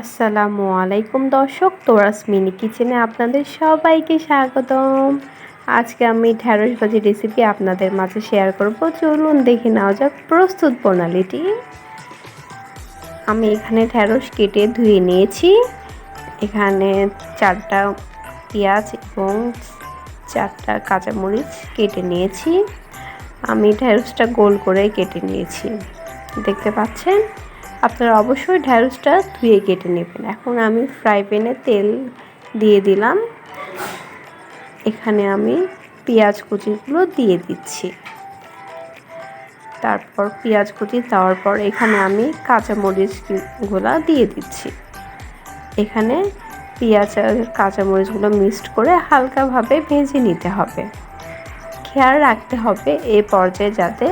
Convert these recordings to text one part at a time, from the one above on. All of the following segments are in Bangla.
আসসালামু আলাইকুম দর্শক, তোরাস মিনি কিচেনে আপনাদের সবাইকে স্বাগতম। আজকে আমি ঢ্যাঁড়স ভাজি রেসিপি আপনাদের মাঝে শেয়ার করব। চলুন দেখে নেওয়া যাক প্রস্তুত প্রণালীটি। আমি এখানে ঢ্যাঁড়স কেটে ধুয়ে নিয়েছি। এখানে চারটা পেঁয়াজ এবং চারটা কাঁচামরিচ কেটে নিয়েছি। আমি ঢ্যাঁড়সটা গোল করে কেটে নিয়েছি। দেখতে পাচ্ছেন? আপনারা অবশ্যই ঢ্যাঁড়সটা ধুয়ে কেটে নেবেন। এখন আমি ফ্রাই প্যানে তেল দিয়ে দিলাম। এখানে আমি পেঁয়াজ কুচিগুলো দিয়ে দিচ্ছি। তারপর পেঁয়াজ কুচি দেওয়ার পর এখানে আমি কাঁচামরিচগুলো দিয়ে দিচ্ছি। এখানে পেঁয়াজ আর কাঁচামরিচগুলো মিক্সড করে হালকাভাবে ভেজে নিতে হবে। খেয়াল রাখতে হবে এ পর্যায়ে যাতে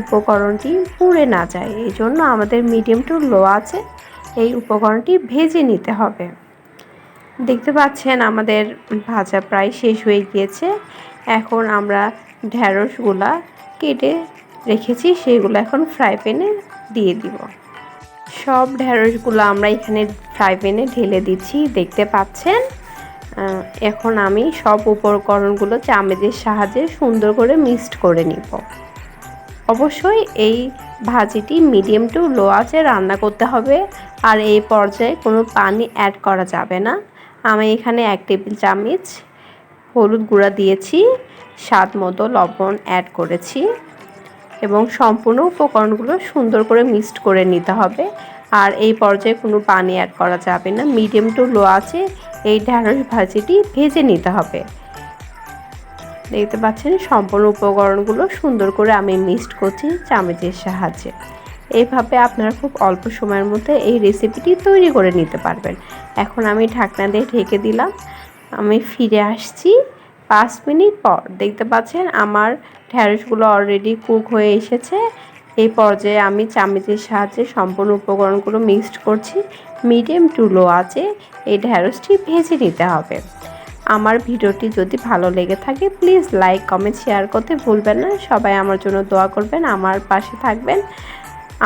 উপকরণটি পুড়ে না যায়। এই জন্য আমাদের মিডিয়াম টু লো আছে। এই উপকরণটি ভেজে নিতে হবে। দেখতে পাচ্ছেন আমাদের ভাজা প্রায় শেষ হয়ে গিয়েছে। এখন আমরা ঢ্যাঁড়সগুলা কেটে রেখেছি, সেগুলো এখন ফ্রাই প্যানে দিয়ে দিব। সব ঢ্যাঁড়সগুলো আমরা এখানে ফ্রাই প্যানে ঢেলে দিচ্ছি। দেখতে পাচ্ছেন এখন আমি সব উপকরণগুলো চামেচের সাহায্যে সুন্দর করে মিক্সড করে নিব। অবশ্যই এই ভাজিটি মিডিয়াম টু লো আছে রান্না করতে হবে। আর এই পর্যায়ে কোনো পানি অ্যাড করা যাবে না। আমি এখানে এক টেবিল চামচ হলুদ গুঁড়া দিয়েছি, স্বাদ মতো লবণ অ্যাড করেছি এবং সম্পূর্ণ উপকরণগুলো সুন্দর করে মিক্সড করে নিতে হবে। আর এই পর্যায়ে কোনো পানি অ্যাড করা যাবে না। মিডিয়াম টু লো আছে এই ঢ্যাঁড়স ভাজিটি ভেজে নিতে হবে। দেখতে পাচ্ছেন সম্পূর্ণ উপকরণগুলো সুন্দর করে আমি মিক্সড করছি চামচের সাহায্যে। এইভাবে আপনারা খুব অল্প সময়ের মধ্যে এই রেসিপিটি তৈরি করে নিতে পারবেন। এখন আমি ঢাকনা দিয়ে ঢেকে দিলাম। আমি ফিরে আসছি পাঁচ মিনিট পর। দেখতে পাচ্ছেন আমার ঢ্যাঁড়সগুলো অলরেডি কুক হয়ে এসেছে। এই পর্যায়ে আমি চামচের সাহায্যে সম্পূর্ণ উপকরণগুলো মিক্সড করছি। মিডিয়াম টু লো আছে এই ঢ্যাঁড়সটি ভেজে নিতে হবে। আমার ভিডিওটি যদি ভালো লেগে থাকে প্লিজ লাইক কমেন্ট শেয়ার করতে ভুলবেন না। সবাই আমার জন্য দোয়া করবেন, আমার পাশে থাকবেন।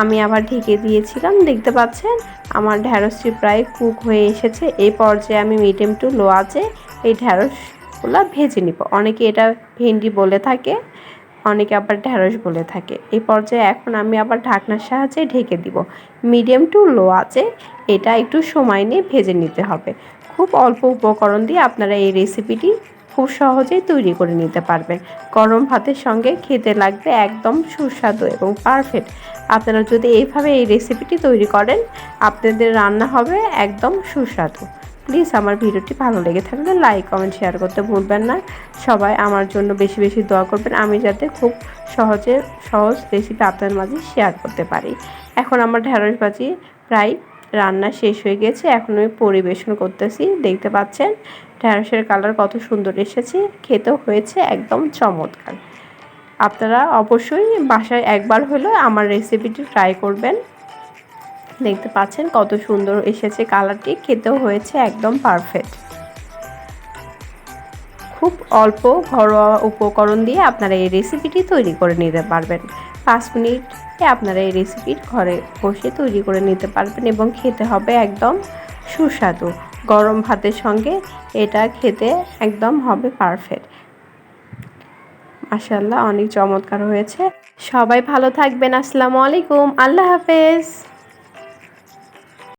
আমি আবার ঢেকে দিয়েছিলাম, দেখতে পাচ্ছেন? আমার ঢ্যাঁড়সটি প্রায় কুক হয়ে এসেছে। এই পর্যায়ে আমি মিডিয়াম টু লো আছে এই ঢ্যাঁড়সগুলো ভেজে নিব। অনেকে এটা ভেন্ডি বলে থাকে, অনেকে আবার ঢ্যাঁড়স বলে থাকে। এই পর্যায়ে এখন আমি আবার ঢাকনার সাহায্যে ঢেকে দিব। মিডিয়াম টু লো আছে এটা একটু সময় নিয়ে ভেজে নিতে হবে। খুব অল্প উপকরণ দিয়ে আপনারা এই রেসিপিটি খুব সহজেই তৈরি করে নিতে পারবেন। গরম ভাতের সঙ্গে খেতে লাগবে একদম সুস্বাদু এবং পারফেক্ট আপনারা যদি এইভাবে এই রেসিপিটি তৈরি করেন, আপনাদের রান্না হবে একদম সুস্বাদু। প্লিজ আমার ভিডিওটি ভালো লেগে থাকলে লাইক কমেন্ট শেয়ার করতে ভুলবেন না। সবাই আমার জন্য বেশি বেশি দোয়া করবেন, আমি যাতে খুব সহজে সহজ রেসিপি আপনার মাঝে শেয়ার করতে পারি। এখন আমার ঢেঁড়স ভাজি প্রায় রান্না শেষ হয়ে গেছে। এখন আমি পরিবেশন করতেছি। দেখতে পাচ্ছেন, ঢ্যাঁড়সের কালার কত সুন্দর এসেছে। খেতেও হয়েছে একদম চমৎকার। আপনারা অবশ্যই বাসায় একবার হলেও আমার রেসিপিটি ট্রাই করবেন। দেখতে পাচ্ছেন কত সুন্দর এসেছে কালারটি। খেতেও হয়েছে একদম পারফেক্ট খুব অল্প ঘরোয়া উপকরণ দিয়ে আপনারা এই রেসিপিটি তৈরি করে নিতে পারবেন। পাঁচ মিনিটে আপনারা এই রেসিপি ঘরে বসে তৈরি করে নিতে পারবেন এবং খেতে হবে একদম সুস্বাদু। গরম ভাতের সঙ্গে এটা খেতে একদম হবে পারফেক্ট মাসাল্লাহ অনেক চমৎকার হয়েছে। সবাই ভালো থাকবেন, আসসালামু আলাইকুম। আল্লাহ হাফেজ।